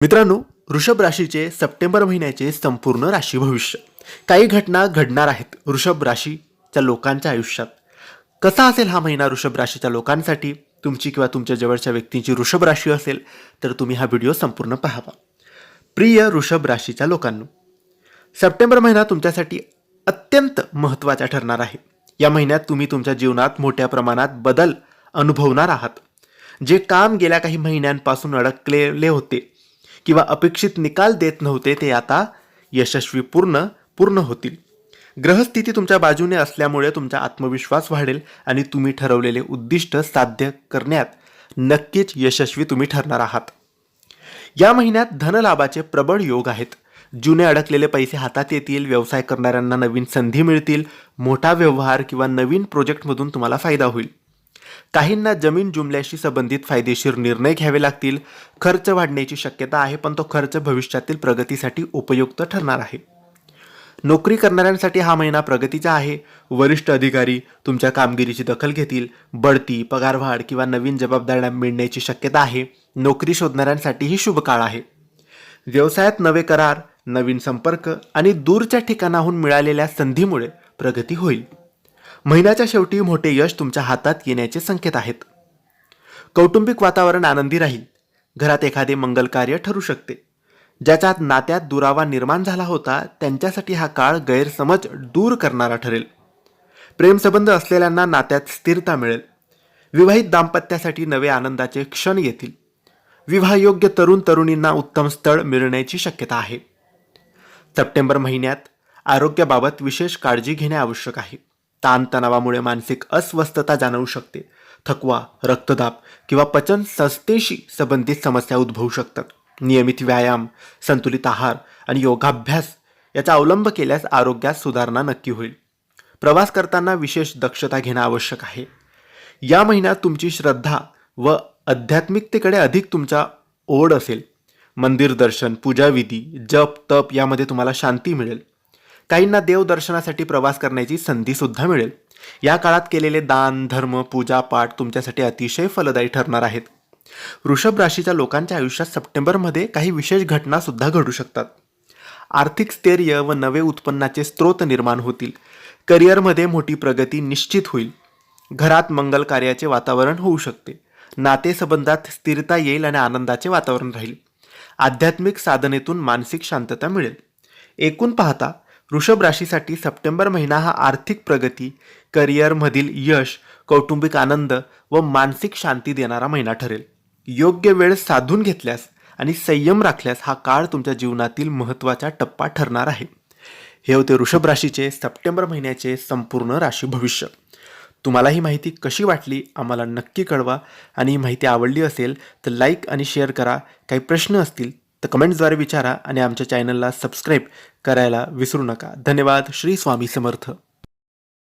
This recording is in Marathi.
मित्रांनो वृषभ राशीचे सप्टेंबर महिन्याचे संपूर्ण राशी भविष्य. काही घटना घडणार आहेत वृषभ राशीच्या लोकांच्या आयुष्यात. कसा असेल हा महिना वृषभ राशीच्या लोकांसाठी? तुमची किंवा तुमच्या जवळच्या व्यक्तींची वृषभ राशी असेल तर तुम्ही हा व्हिडिओ संपूर्ण पाहावा. प्रिय वृषभ राशीच्या लोकांनो सप्टेंबर महिना तुमच्यासाठी अत्यंत महत्त्वाचा ठरणार आहे. या महिन्यात तुम्ही तुमच्या जीवनात मोठ्या प्रमाणात बदल अनुभवणार आहात. जे काम गेल्या काही महिन्यांपासून अडकलेले होते किंवा अपेक्षित निकाल देत नव्हते ते आता यशस्वी पूर्ण पूर्ण होतील. ग्रहस्थिती तुमच्या बाजूने असल्यामुळे तुमचा आत्मविश्वास वाढेल आणि तुम्ही ठरवलेले उद्दिष्ट साध्य करण्यात नक्कीच यशस्वी तुम्ही ठरणार आहात. या महिन्यात धनलाभाचे प्रबळ योग आहेत. जुने अडकलेले पैसे हातात येतील व्यवसाय करणाऱ्यांना नवीन संधी मिळतील मोठा व्यवहार किंवा नवीन प्रोजेक्टमधून तुम्हाला फायदा होईल. काहींना जमीन जुमल्याशी संबंधित फायदेशीर निर्णय घ्यावे लागतील. खर्च वाढण्याची शक्यता आहे पण तो खर्च भविष्यातील प्रगतीसाठी उपयुक्त ठरणार आहे. नोकरी करणाऱ्यांसाठी हा महिना प्रगतीचा आहे. वरिष्ठ अधिकारी तुमच्या कामगिरीची दखल घेतील. बढती पगारवाढ किंवा नवीन जबाबदाऱ्या मिळण्याची शक्यता आहे. नोकरी शोधणाऱ्यांसाठीही शुभकाळ शुभ काळ आहे. व्यवसायात नवे करार नवीन संपर्क आणि दूरच्या ठिकाणाहून मिळालेल्या संधीमुळे प्रगती होईल. महिन्याच्या शेवटी मोठे यश तुमच्या हातात येण्याचे संकेत आहेत. कौटुंबिक वातावरण आनंदी राहील. घरात एखादे मंगल कार्य ठरू शकते. ज्याच्यात नात्यात दुरावा निर्माण झाला होता त्यांच्यासाठी हा काळ गैरसमज दूर करणारा ठरेल. प्रेमसंबंध असलेल्यांना नात्यात स्थिरता मिळेल. विवाहित दाम्पत्यासाठी नवे आनंदाचे क्षण येतील. विवाहयोग्य तरुण तरुणींना उत्तम स्थळ मिळण्याची शक्यता आहे. सप्टेंबर महिन्यात आरोग्याबाबत विशेष काळजी घेणे आवश्यक आहे. ताणतणावामुळे मानसिक अस्वस्थता जाणवू शकते. थकवा रक्तदाब किंवा पचन संस्थेशी संबंधित समस्या उद्भवू शकतात. नियमित व्यायाम संतुलित आहार आणि योगाभ्यास याचा अवलंब केल्यास आरोग्यात सुधारणा नक्की होईल. प्रवास करताना विशेष दक्षता घेणं आवश्यक आहे. या महिन्यात तुमची श्रद्धा व आध्यात्मिकतेकडे अधिक तुमचा ओढ असेल. मंदिर दर्शन पूजाविधी जप तप यामध्ये तुम्हाला शांती मिळेल. काहींना देवदर्शनासाठी प्रवास करण्याची संधीसुद्धा मिळेल. या काळात केलेले दान धर्म पूजा पाठ तुमच्यासाठी अतिशय फलदायी ठरणार आहेत. वृषभ राशीच्या लोकांच्या आयुष्यात सप्टेंबरमध्ये काही विशेष घटना सुद्धा घडू शकतात. आर्थिक स्थैर्य व नवे उत्पन्नाचे स्रोत निर्माण होतील. करिअरमध्ये मोठी प्रगती निश्चित होईल. घरात मंगल कार्याचे वातावरण होऊ शकते. नातेसंबंधात स्थिरता येईल आणि आनंदाचे वातावरण राहील. आध्यात्मिक साधनेतून मानसिक शांतता मिळेल. एकूण पाहता वृषभ राशीसाठी सप्टेंबर महिना हा आर्थिक प्रगती करिअरमधील यश कौटुंबिक आनंद व मानसिक शांती देणारा महिना ठरेल. योग्य वेळ साधून घेतल्यास आणि संयम राखल्यास हा काळ तुमच्या जीवनातील महत्त्वाचा टप्पा ठरणार आहे. हे होते वृषभ राशीचे सप्टेंबर महिन्याचे संपूर्ण राशी भविष्य. तुम्हाला ही माहिती कशी वाटली आम्हाला नक्की कळवा आणि ही माहिती आवडली असेल तर लाईक आणि शेअर करा. काही प्रश्न असतील तर कमेंट्सद्वारे विचारा आणि आमच्या चॅनलला सबस्क्राईब करायला विसरू नका. धन्यवाद. श्री स्वामी समर्थ.